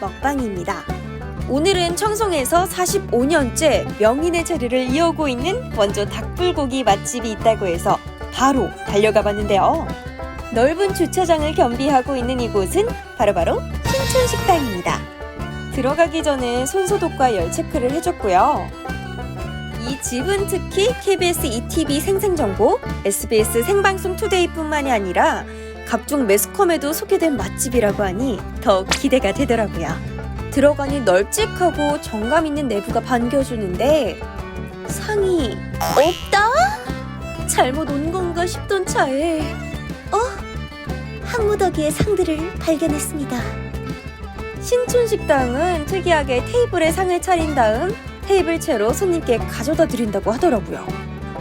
먹방입니다. 오늘은 청송에서 45년째 명인의 자리를 이어오고 있는 원조 닭불고기 맛집이 있다고 해서 바로 달려가 봤는데요. 넓은 주차장을 겸비하고 있는 이곳은 바로바로 신촌식당입니다. 들어가기 전에 손소독과 열 체크를 해줬고요. 이 집은 특히 KBS ETV 생생정보, SBS 생방송 투데이뿐만이 아니라 각종 매스컴에도 소개된 맛집이라고 하니 더 기대가 되더라고요. 들어가니 널찍하고 정감 있는 내부가 반겨주는데 상이 없다? 잘못 온 건가 싶던 차에 어? 항무더기의 상들을 발견했습니다. 신촌식당은 특이하게 테이블에 상을 차린 다음 테이블 채로 손님께 가져다 드린다고 하더라고요.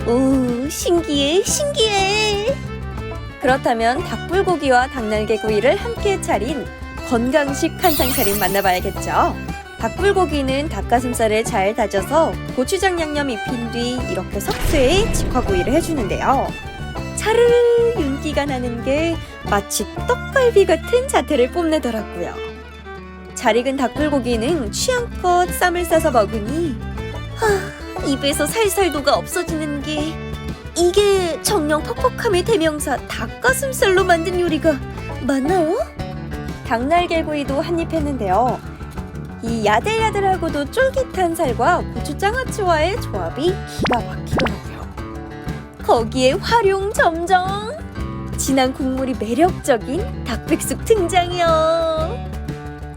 오, 신기해, 신기해. 그렇다면 닭불고기와 닭날개구이를 함께 차린 건강식 한상 차림 만나봐야겠죠. 닭불고기는 닭가슴살을 잘 다져서 고추장 양념 입힌 뒤 이렇게 석쇠에 직화구이를 해주는데요. 차르르 윤기가 나는 게 마치 떡갈비 같은 자태를 뽐내더라고요. 잘 익은 닭불고기는 취향껏 쌈을 싸서 먹으니 하, 입에서 살살 도가 없어지는 게 이게 정령 퍽퍽함의 대명사 닭가슴살로 만든 요리가 맞나요? 닭날개구이도 한입 했는데요. 이 야들야들하고도 쫄깃한 살과 고추장아찌와의 조합이 기가 막히더라고요. 거기에 활용 점정! 진한 국물이 매력적인 닭백숙 등장이요.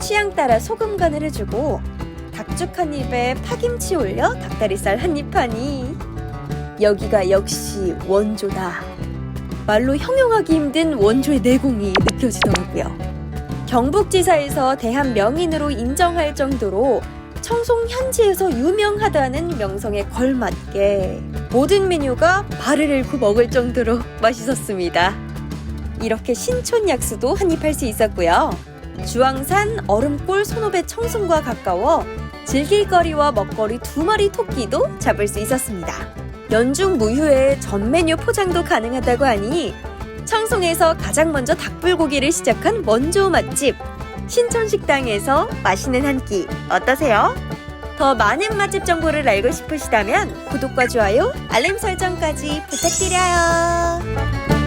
취향 따라 소금 간을 해주고 닭죽 한 입에 파김치 올려 닭다리살 한입 하니 여기가 역시 원조다. 말로 형용하기 힘든 원조의 내공이 느껴지더라고요. 경북지사에서 대한 명인으로 인정할 정도로 청송 현지에서 유명하다는 명성에 걸맞게 모든 메뉴가 발을 잃고 먹을 정도로 맛있었습니다. 이렇게 신촌 약수도 한입할 수 있었고요. 주황산 얼음골 손오배 청송과 가까워 즐길 거리와 먹거리 두 마리 토끼도 잡을 수 있었습니다. 연중 무휴에 전 메뉴 포장도 가능하다고 하니 청송에서 가장 먼저 닭불고기를 시작한 원조 맛집 신촌식당에서 맛있는 한 끼 어떠세요? 더 많은 맛집 정보를 알고 싶으시다면 구독과 좋아요, 알림 설정까지 부탁드려요.